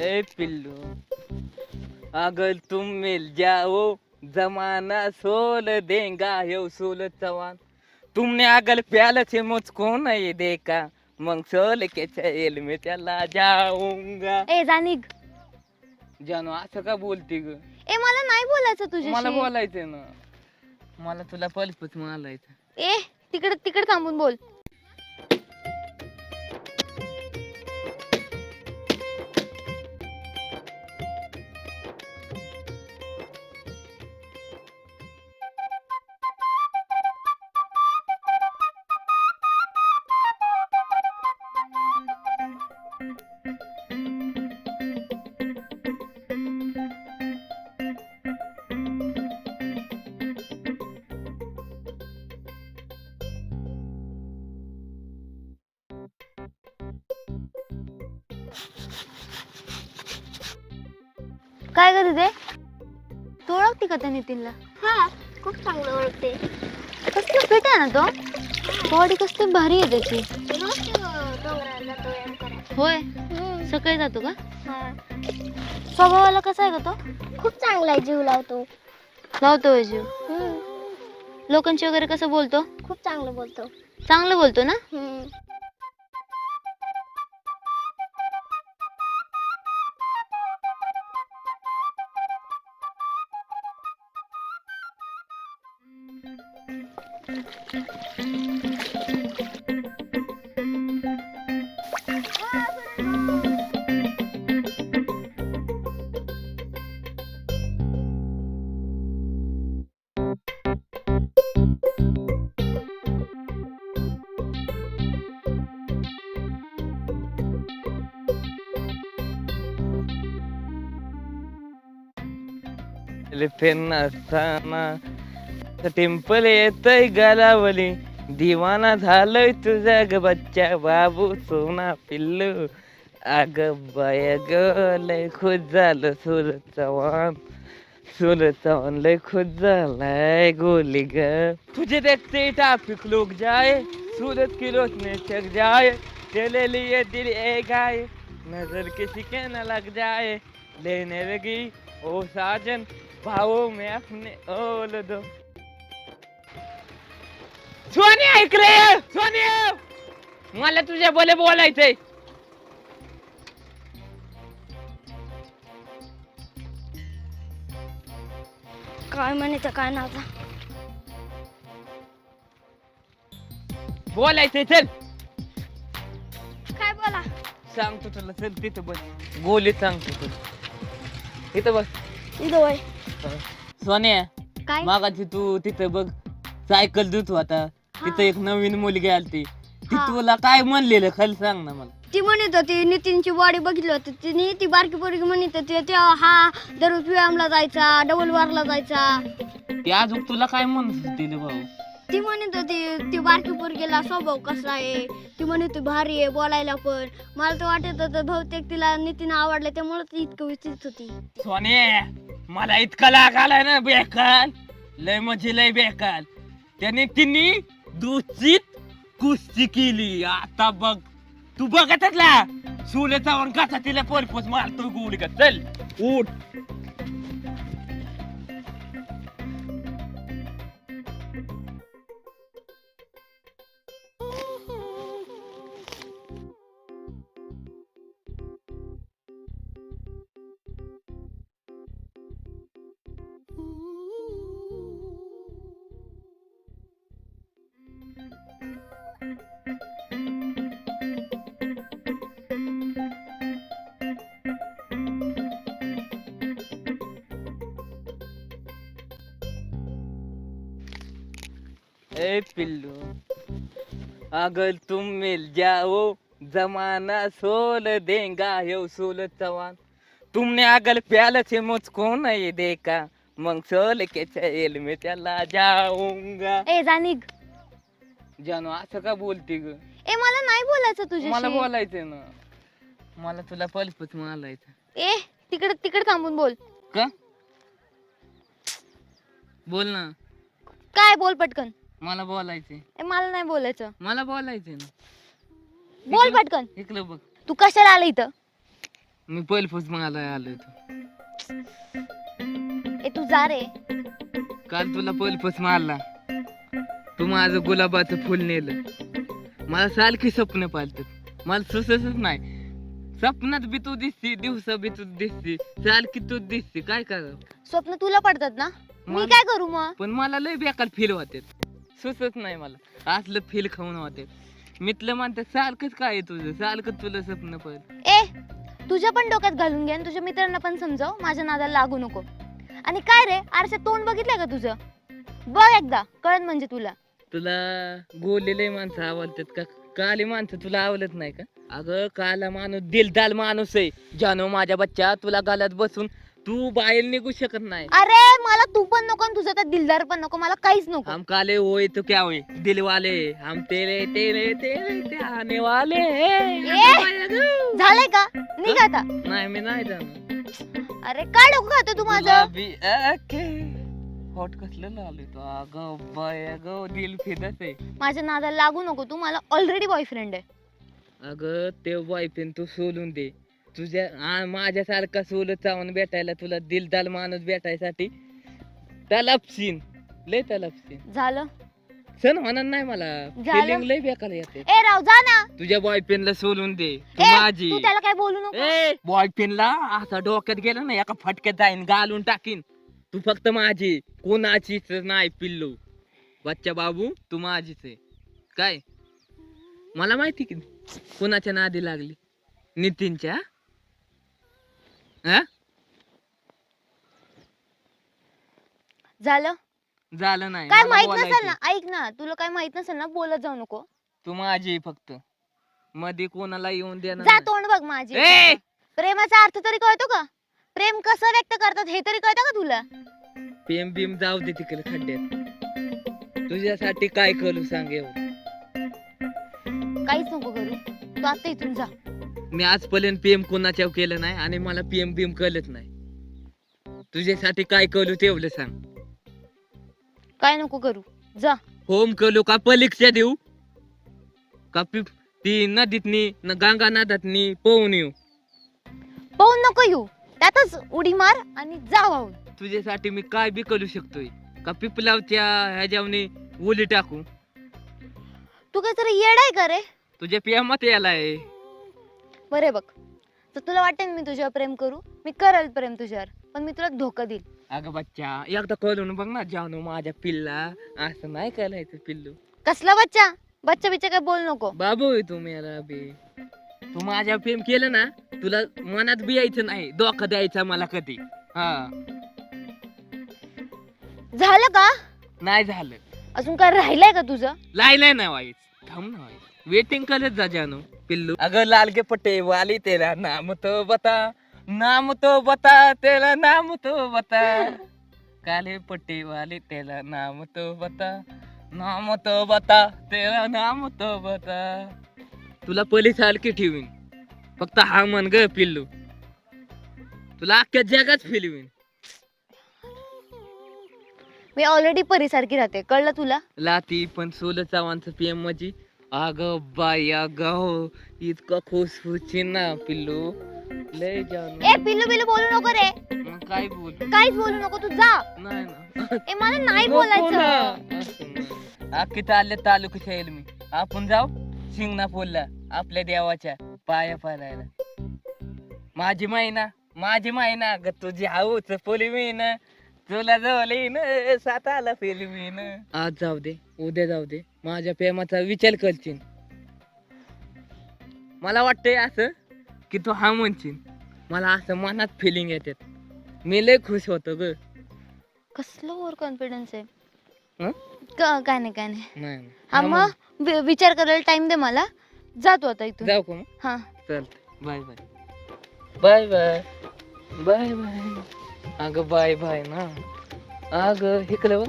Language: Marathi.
ए पिल्लू अगर तुम मिल जाओ जमाना सोल देगा यो सोल चवान तुमने अगर प्याल से मुझको नहीं देखा मग सोल के चैल में चला जाऊंगा. ए जानिक जानू असं का बोलती ग? ए मला नाही बोलायचं मला तुझ्याशी बोलायचं ना. मला तुला पलपच मालायचं ए तिकडे तिकडे थांबून बोल. काय ग तुझे? तू ओळखते का त्या नितीनला? हा खूप चांगलं ओळखते. कसलं फिट आहे ना तो? बॉडी कसली भारी आहे त्याची. रोज डोंगराला जातो व्यायाम करायला. होय? हम्म. सकाळी जातो का? हा. स्वभावाला कसा आहे का तो? खूप चांगला आहे जीव लावतो. लावतो होय जीव. हम्म. लोकांशी वगैरे कसं बोलतो? खूप चांगलं बोलतो. चांगलं बोलतो ना? हम्म. Elephant Asana टेम्पल येतय गलावली. दिवाना झालोय तुझा ग बच्चा बाबू सोना पिल्लू. अग बाय ग लय खुश झालं सूरज चव्हाण. सूरज चव्हाण लय खुश झालाय गोली ग. तुझे देखते ट्राफिक लोक जाए सूरज की रोशनी चक जाय. चले लिए दिल ए गाय नजर किसी के न लग जाए लेने लगी ओ साजन भावो में अपने ओल दो. सोनिया ये! सोनिया मला तुझ्या बोले बोलायचंय. काय म्हणायचं काय नव्हता बोलायचंय चल. काय बोला? सांगतो तुला चल तिथं बस गोली सांगतो तुला. इथं बस. इथं वय सोनिया काय? मागाची तू तिथं बघ. सायकल धुत होता तिथं एक नवीन मुलगी आलती. ती हा. तुला काय म्हणलेलं खाली सांग ना मला. ती म्हणत होती नितीनची बॉडी बघितली होती. तिने ती बारकी पोरगी म्हणत होती ते हा दररोज व्यायामला जायचा डबल वारला जायचा. ती अजून तुला काय म्हणत होती रे भाऊ? ती म्हणत होती ती बारकी पोरगीला स्वभाव कसा आहे? ती म्हणत होती भारी आहे बोलायला पण. मला तर वाटत होतं बहुतेक तिला नितीन आवडलं त्यामुळे ती इतकं विचित होती. सोने मला इतका लाग आलाय ना बेकार लय म्हणजे लय बेकार त्याने तिने दूषित कुस्ती केली. आता बघ. तू बघतच सुले चावून कसा तिला परपोस मारतो गोळी का चल. उठ. ए पिल्लू अगर तुम मिल जाओ जमाना सोल देगा यो सोल चवान तुमने अगर प्याल से मुझको नहीं देखा मग सोल के चैल में चला जाऊंगा. ए जानिक जानू असं का बोलती ग? ए मला नाही बोलायचं मला तुझ्याशी बोलायचं ना. मला तुला पलपच मालायचं ए तिकडे तिकडे थांबून बोल. का? बोल ना. काय बोल पटकन. मला बोलायचंय. ए मला नाही बोलायचं. मला बोलायचंय ना. बोल पटकन. इकडं बघ. तू कशाला आला इथं? मी पहिलफूस मला आलोय तू ए तू जा रे. काल तुला पहिलफूस मारला. तू माझं गुलाबाचं फुल नेलं. मला सारखी स्वप्न पालतात. मला सुचतच नाही. स्वप्नात बी तू दिसती दिवसा बी तू दिसती. सारखी तू दिसती. काय करावं? स्वप्न तुला पडतात ना? मी मला- काय करू मग? पण मला लय बेकार फील होते. सुचत नाही मला. असलं फील खाऊन होते. मितलं म्हणतात सारखंच काय आहे तुझं? सारखं तुला स्वप्न पड ए तुझ्या पण डोक्यात घालून घे आणि तुझ्या मित्रांना पण समजाव. माझ्या नादाला लागू नको. आणि काय रे? आरशात तोंड बघितलंय का तुझं? बघ एकदा कळत म्हणजे तुला. तुला गोलेले माणसं आवडतात का? काली माणसं तुला आवडत नाही का? अगं काला माणूस दिलदाल माणूस आहे. जानो माझ्या बच्चा तुला गालात बसून तू बाहेर निघू शकत नाही. अरे मला तू पण नको आणि तुझं तर दिलदार पण नको मला काहीच नको. हम काले होय तो क्या होय? दिल वाले हम तेरे तेरे तेरे ते आने वाले झालंय का? निघ आता नाही मी नाही जाणार. अरे काय डोकं खातो तू माझं? गुलाबी. होट कसलं लावले तो? अगं बाय अगं दिल फिरत आहे. माझ्या नादाला लागू नको तू मला ऑलरेडी बॉयफ्रेंड आहे. अगं ते बॉयफ्रेंड तू सोडून दे. तुझ्या आ- माझ्यासारखा सोलत चावून भेटायला तुला दिलदाल माणूस भेटायसाठी. तलपशीन लय तलपशीन झालं. सण होणार नाही मला. झालं? फिलिंग लय बेकार येते. ए राव जा ना. तुझ्या बॉयफ्रेंडला सोडून दे. तू ए, माझी. तू त्याला काय बोलू नको. ए बॉयफ्रेंडला असा डोक्यात गेला ना एका फटक्यात जाईन घालून टाकीन. तू फक्त माझी. कोणाचीच नाही पिल्लू. बच्चा बाबू तू माझीच आहे. काय? मला माहिती की कोणाच्या नादी लागली? नितीनच्या? हा? झालं? झालं नाही काय मला माहीत. नसेल ना ऐक ना तुला काय माहीत नसेल ना बोलत जाऊ नको. तू माझी आहे फक्त. मध्ये कोणाला येऊन देणार जा नाही. तोंड बघ माझी. ए! प्रेमाचा अर्थ तरी कळतो का? प्रेम कसं व्यक्त करतात हे तरी कळतं का तुला? पेम बिम जाऊ दे तिकडे खड्ड्यात. तुझ्यासाठी काय करू सांग एवढं? काहीच नको करू. तू आता इथून जा. मी आजपर्यंत पीएम कोणाच्या केलं नाही आणि मला पीएम बीम कळत नाही. तुझ्यासाठी काय करू तेवढं सांग. काय नको करू. जा. होम करू का परीक्षा देऊ? का पि- ती नदीतनी न गंगा नदातनी पोहून येऊ? पाहून नको येऊ. त्यातच उडी मार आणि जा वाहून. तुझ्यासाठी मी काय बी करू शकतोय? का पिपलावच्या ह्याच्यावनी उली टाकू? तू काय तरी येड आहे का रे? तुझ्या पियामात यालाय बरे बघ. तर तुला वाटेल मी तुझ्यावर प्रेम करू मी करेल प्रेम तुझ्यावर पण मी तुला धोका देईल. अगं बच्चा एकदा कळून बघ ना जानू माझ्या पिल्ला असं नाही करायचं पिल्लू. कसला बच्चा? बच्चा बिच्चा काय बोल नको. बाबू आहे तू मेला बी. तू माझ्या प्रेम केलं ना तुला मनात बी यायचं नाही धोका द्यायचा मला कधी. हा. झालं का? नाही झालं. अजून काय राहिलंय का तुझं? लायलाय ना वाईस. थांब ना वाईस. वेटिंग करत जा जानू. पिल्लू. अगं लालगे पट्टे वाली तेरा नाम तो बता नाम तो बता तेरा नाम तो बता. काले पट्टे वाले तेरा नाम तो बता नाम तो बता तेरा नाम तो बता. तुला पहिली सारखी ठेवीन. फक्त हा मन ग पिल्लू. तुला अख्ख्या जगात फिरवीन. मी ऑलरेडी परीसारखी राहते. कळलं तुला? लाती पण सोल चव्हाणचं पीएम माझी अग बाई अग हो. इतकं खुश खुशी ना पिल्लू. लय जाऊन ए पिल्लू बिल्लू बोलू नको रे. मग काय बोल? काहीच बोलू नको तू जा. नाही ना. ए मला नाही बोलायचं. ना. नाही. अख्खी चालले तालुक्याच्या येईल मी. आपण जाऊ शिंगणापूरला आपल्या देवाच्या पाया पडायला. माझी मायना माझी मायना ग तुझी आऊच पोलवीन तुला जवळीन साताला फिरवीन आज जाऊ दे उद्या जाऊ दे. माझ्या प्रेमाचा विचार करशील. मला वाटतंय असं की तू हा म्हणशील. मला असं मनात फिलिंग येतात मी लय खुश होतो ग. कसलं ओव्हर कॉन्फिडन्स आहे? हं? क- काय नाही काय नाही? नाही नाही. हा मग वि- विचार करायला टाइम दे मला. जातो आता इथून. जाऊ का मग? हा. चालतंय. Bye bye. Bye bye. Bye bye. अगं बाय बाय ना. अगं इकडे बघ.